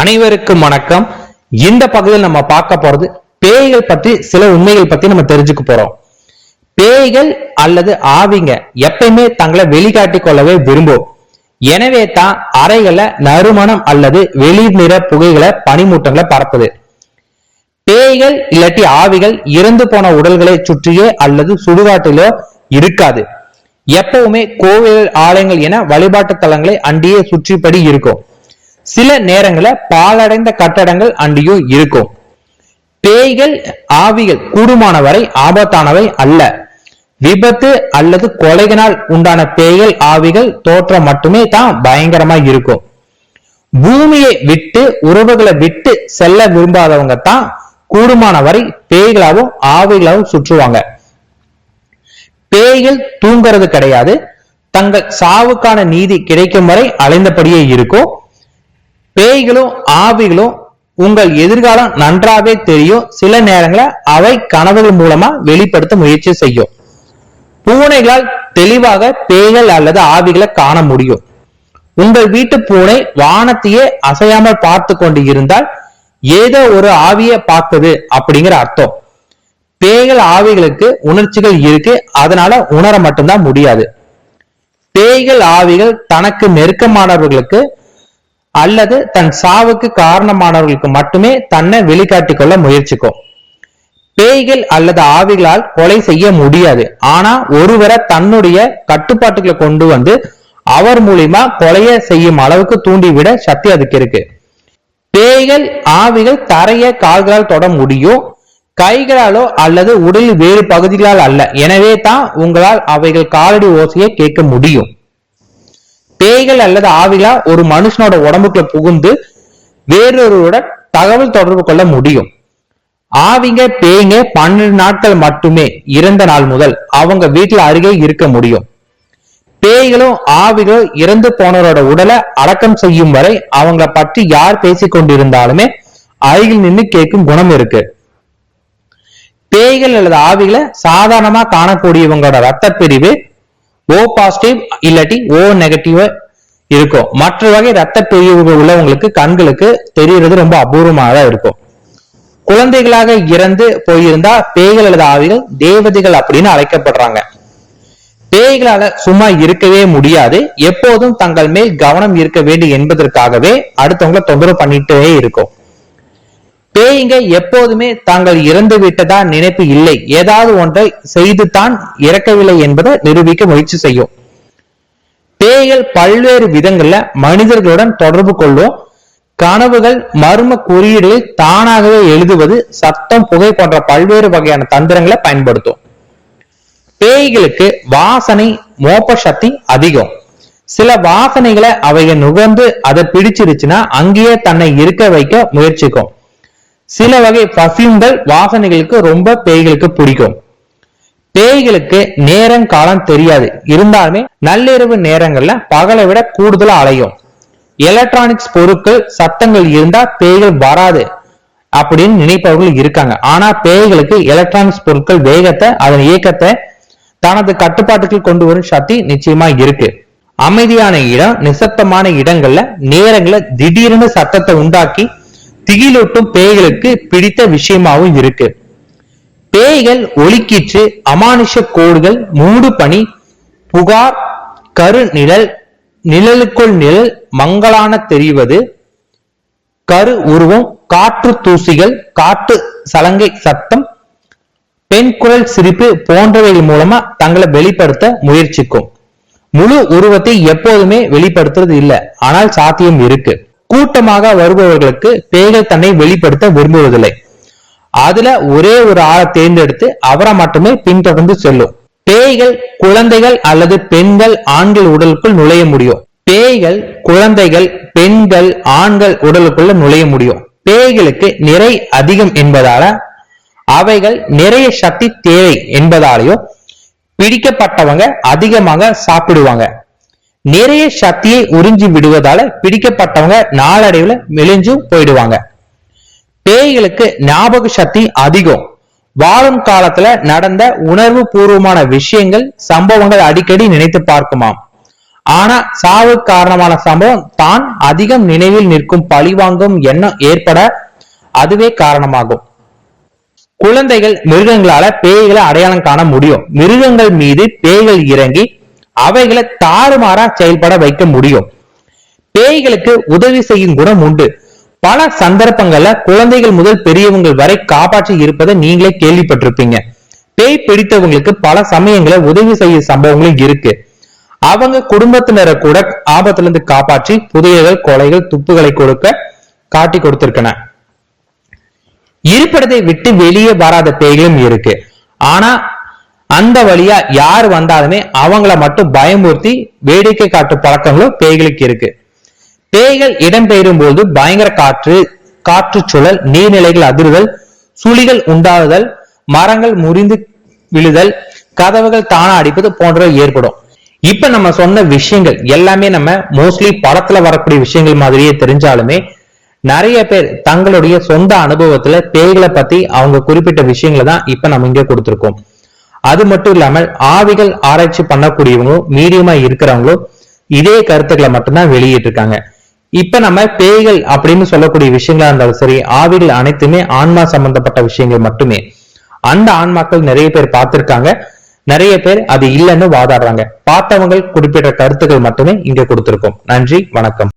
அனைவருக்கும் வணக்கம். இந்த பகுதியில் நம்ம பார்க்க போறது பேய்கள் பற்றி சில உண்மைகள் பத்தி நம்ம தெரிஞ்சுக்க போறோம். பேய்கள் அல்லது ஆவிங்க எப்பயுமே தங்களை வெளிக்காட்டி கொள்ளவே விரும்பும். எனவே தான் அறைகளை நறுமணம் அல்லது வெளிர் நிற புகைகளை பனிமூட்டங்களை பரப்புது. பேய்கள் இல்லாட்டி ஆவிகள் இறந்து போன உடல்களை சுற்றியே அல்லது சுடுகாட்டிலோ இருக்காது. எப்பவுமே கோவில் ஆலயங்கள் என வழிபாட்டு தலங்களை அண்டியே சுற்றிப்படி இருக்கும். சில நேரங்களில் பாழடைந்த கட்டடங்கள் அண்டியும் இருக்கும். பேய்கள் ஆவிகள் கூடுமானவரை ஆபத்தானவை அல்ல. விபத்து அல்லது கொலைகளால் உண்டான பேய்கள் ஆவிகள் தோற்றம் மட்டுமே தான் பயங்கரமா இருக்கும். பூமியை விட்டு உறவுகளை விட்டு செல்ல விரும்பாதவங்க தான் கூடுமான வரை பேய்களாவும் ஆவிகளாவும் சுற்றுவாங்க. பேய்கள் தூங்குறது கிடையாது. தங்கள் சாவுக்கான நீதி கிடைக்கும் வரை அலைந்தபடியே இருக்கும். பேய்களும் ஆவிகளும் உங்கள் எதிர்காலம் நன்றாவே தெரியும். சில நேரங்களில் அவை கனவுகள் மூலமா வெளிப்படுத்த முயற்சி செய்யும். பூனைகளால் தெளிவாக பேய்கள் அல்லது ஆவிகளை காண முடியும். உங்கள் வீட்டு பூனை வானத்தையே அசையாமல் பார்த்து கொண்டு இருந்தால் ஏதோ ஒரு ஆவிய பார்க்குது அப்படிங்கிற அர்த்தம். பேய்கள் ஆவிகளுக்கு உணர்ச்சிகள் இருக்கு. அதனால உணர மட்டும்தான் முடியாது. பேய்கள் ஆவிகள் தனக்கு நெருக்கமானவர்களுக்கு அல்லது தன் சாவுக்கு காரணமானவர்களுக்கு மட்டுமே தன்னை வெளிக்காட்டிக் கொள்ள முயற்சிக்கும் பேய்கள் அல்லது ஆவிகளால் கொலை செய்ய முடியாது. ஆனா ஒருவரை தன்னுடைய கட்டுப்பாட்டுகளை கொண்டு வந்து அவர் மூலியமா கொலைய செய்யும் அளவுக்கு தூண்டிவிட சக்தி அதுக்கு இருக்கு. பேய்கள் ஆவிகள் தரைய கால்களால் தொட முடியும். கைகளாலோ அல்லது உடலில் வேறு பகுதிகளால் அல்ல. எனவே தான் உங்களால் அவைகள் காலடி ஓசையை கேட்க முடியும். பேய்கள் அல்லது ஆவிகளா ஒரு மனுஷனோட உடம்புக்குள்ள புகுந்து வேறொருவரோட தகவல் தொடர்பு கொள்ள முடியும். ஆவிங்க பேய்ங்க பன்னெண்டு நாட்கள் மட்டுமே இறந்த நாள் முதல் அவங்க வீட்டுல அருகே இருக்க முடியும். பேய்களும் ஆவிகளும் இறந்து போனவரோட உடலை அடக்கம் செய்யும் வரை அவங்கள பற்றி யார் பேசிக் கொண்டிருந்தாலுமே அருகில் நின்று கேட்கும் குணம் இருக்கு. பேய்கள் அல்லது ஆவிகளை சாதாரணமா காணக்கூடியவங்களோட ரத்த பிரிவு ஓ பாசிட்டிவ் இல்லாட்டி ஓ நெகட்டிவ் இருக்கும். மற்ற வகை ரத்த பிரிவுகள் உள்ளவங்களுக்கு கண்களுக்கு தெரியறது ரொம்ப அபூர்வமாக தான் இருக்கும். குழந்தைகளாக இறந்து போயிருந்தா பேய்கள் அல்லது ஆவிகள் தேவதைகள் அப்படின்னு அழைக்கப்படுறாங்க. பேய்களால சும்மா இருக்கவே முடியாது. எப்போதும் தங்கள் மேல் கவனம் இருக்க வேண்டும் என்பதற்காகவே அடுத்தவங்களை தொந்தரவு பண்ணிட்டே இருக்கும். பேய்ங்க எப்போதுமே தாங்கள் இறந்து விட்டதா நினைப்பு இல்லை. ஏதாவது ஒன்றை செய்து தான் இறக்கவில்லை என்பதை நிரூபிக்க முயற்சி செய்யும். பேய்கள் பல்வேறு விதங்கள்ல மனிதர்களுடன் தொடர்பு கொள்ளும் கனவுகள் மர்ம குறியீடுகள் தானாகவே எழுதுவது சத்தம் புகை போன்ற பல்வேறு வகையான தந்திரங்களை பயன்படுத்தும். பேய்களுக்கு வாசனை மோப்ப சக்தி அதிகம். சில வாசனைகளை அவைகள் நுகர்ந்து அதை பிடிச்சிருச்சுன்னா அங்கேயே தன்னை இருக்க வைக்க முயற்சிக்கும். சில வகை பர்ஃபியூம்கள் வாசனைகளுக்கு ரொம்ப பேய்களுக்கு பிடிக்கும். பேய்களுக்கு நேரம் காலம் தெரியாது. இருந்தாலுமே நள்ளிரவு நேரங்கள்ல பகலை விட கூடுதலா அலையும். எலக்ட்ரானிக்ஸ் பொருட்கள் சத்தங்கள் இருந்தா பேய்கள் வராது அப்படின்னு நினைப்பவர்கள் இருக்காங்க. ஆனா பேய்களுக்கு எலக்ட்ரானிக்ஸ் பொருட்கள் வேகத்தை அதன் இயக்கத்தை தனது கட்டுப்பாட்டுக்குள் கொண்டு வரும் சக்தி நிச்சயமா இருக்கு. அமைதியான இடம் நிசப்தமான இடங்கள்ல நேரங்களை திடீர்னு சத்தத்தை உண்டாக்கி திகிலூட்டும் பேய்களுக்கு பிடித்த விஷயமாவும் இருக்கு. பேய்கள் ஒலிக்கீற்று அமானுஷ கோடுகள் மூடு பனி புகார் கரு நிழல் நிழலுக்குள் நிழல் மங்களான தெரிவது கரு உருவம் காற்று தூசிகள் காட்டு சலங்கை சத்தம் பெண் குரல் சிரிப்பு போன்றவைகள் மூலமா தங்களை வெளிப்படுத்த முயற்சிக்கும். முழு உருவத்தை எப்போதுமே வெளிப்படுத்துறது இல்லை ஆனால் சாத்தியம் இருக்கு. கூட்டமாக வருபவர்களுக்கு பேய்கள் தன்னை வெளிப்படுத்த விரும்புவதில்லை. அதுல ஒரே ஒரு ஆளை தேர்ந்தெடுத்து அவரை மட்டுமே பின்தொடர்ந்து செல்லும். பேய்கள் குழந்தைகள் அல்லது பெண்கள் ஆண்கள் உடலுக்குள் நுழைய முடியும். பேய்கள் குழந்தைகள் பெண்கள் ஆண்கள் உடலுக்குள்ள நுழைய முடியும். பேய்களுக்கு நிறை அதிகம் என்பதால அவைகள் நிறைய சக்தி தேவை என்பதாலேயோ பிடிக்கப்பட்டவங்க அதிகமாக சாப்பிடுவாங்க. நிறைய சக்தியை உறிஞ்சி விடுவதால பிடிக்கப்பட்டவங்க நாளடைவுல மெலிஞ்சும் போயிடுவாங்க. பேய்களுக்கு ஞாபக சக்தி அதிகம். வாழும் காலத்துல நடந்த உணர்வு பூர்வமான விஷயங்கள் சம்பவங்கள் அடிக்கடி நினைத்து பார்க்குமாம். ஆனா சாவு காரணமான சம்பவம் தான் அதிகம் நினைவில் நிற்கும் பழிவாங்கும் எண்ணம் ஏற்பட அதுவே காரணமாகும். குழந்தைகள் மிருகங்களால பேய்களை அடையாளம் காண முடியும். மிருகங்கள் மீது பேய்கள் இறங்கி அவைகளை தாறுமாறா செயல்பட வைக்க முடியும். பேய்களுக்கு உதவி செய்யும் குணம் உண்டு. பல சந்தர்ப்பங்கள்ல குழந்தைகள் முதல் பெரியவங்கள் வரை காப்பாற்றி இருப்பதை நீங்களே கேள்விப்பட்டிருப்பீங்க. பேய் பிடித்தவங்களுக்கு பல சமயங்களை உதவி செய்யும் சம்பவங்களும் இருக்கு. அவங்க குடும்பத்தினரை கூட ஆபத்துல இருந்து காப்பாற்றி புதையல்கள் கொலைகள் துப்புகளை கொடுக்க காட்டி கொடுத்திருக்கன. இருப்பிடத்தை விட்டு வெளியே வராத பேய்களும் இருக்கு. ஆனா அந்த வழியா யார் வந்தாலுமே அவங்கள மட்டும் பயமுறுத்தி வேடிக்கை காட்டு பழக்கங்களும் பேய்களுக்கு இருக்கு. பேய்கள் இடம்பெயரும் போது பயங்கர காற்று காற்று சுழல் நீர்நிலைகள் அதிர்தல் சுழிகள் உண்டாகுதல் மரங்கள் முறிந்து விழுதல் கதவுகள் தானா அடிப்பது போன்றவை ஏற்படும். இப்ப நம்ம சொன்ன விஷயங்கள் எல்லாமே நம்ம மோஸ்ட்லி படத்துல வரக்கூடிய விஷயங்கள் மாதிரியே தெரிஞ்சாலுமே நிறைய பேர் தங்களுடைய சொந்த அனுபவத்துல பேய்களை பத்தி அவங்க குறிப்பிட்ட விஷயங்களை தான் இப்ப நம்ம இங்க கொடுத்திருக்கோம். அது மட்டும் இல்லாமல் ஆவிகள் ஆராய்ச்சி பண்ணக்கூடியவங்களும் மீடியமா இருக்கிறவங்களும் இதே கருத்துக்களை மட்டும்தான் வெளியிட்டு இருக்காங்க இப்ப நம்ம பேய்கள் அப்படின்னு சொல்லக்கூடிய விஷயங்களா இருந்தாலும் சரி ஆவிகள் அனைத்துமே ஆன்மா சம்பந்தப்பட்ட விஷயங்கள் மட்டுமே. அந்த ஆன்மாக்கள் நிறைய பேர் பார்த்திருக்காங்க. நிறைய பேர் அது இல்லைன்னு வாதாடுறாங்க. பார்த்தவங்க குறிப்பிட்ட கருத்துக்கள் மட்டுமே இங்க கொடுத்திருக்கோம். நன்றி வணக்கம்.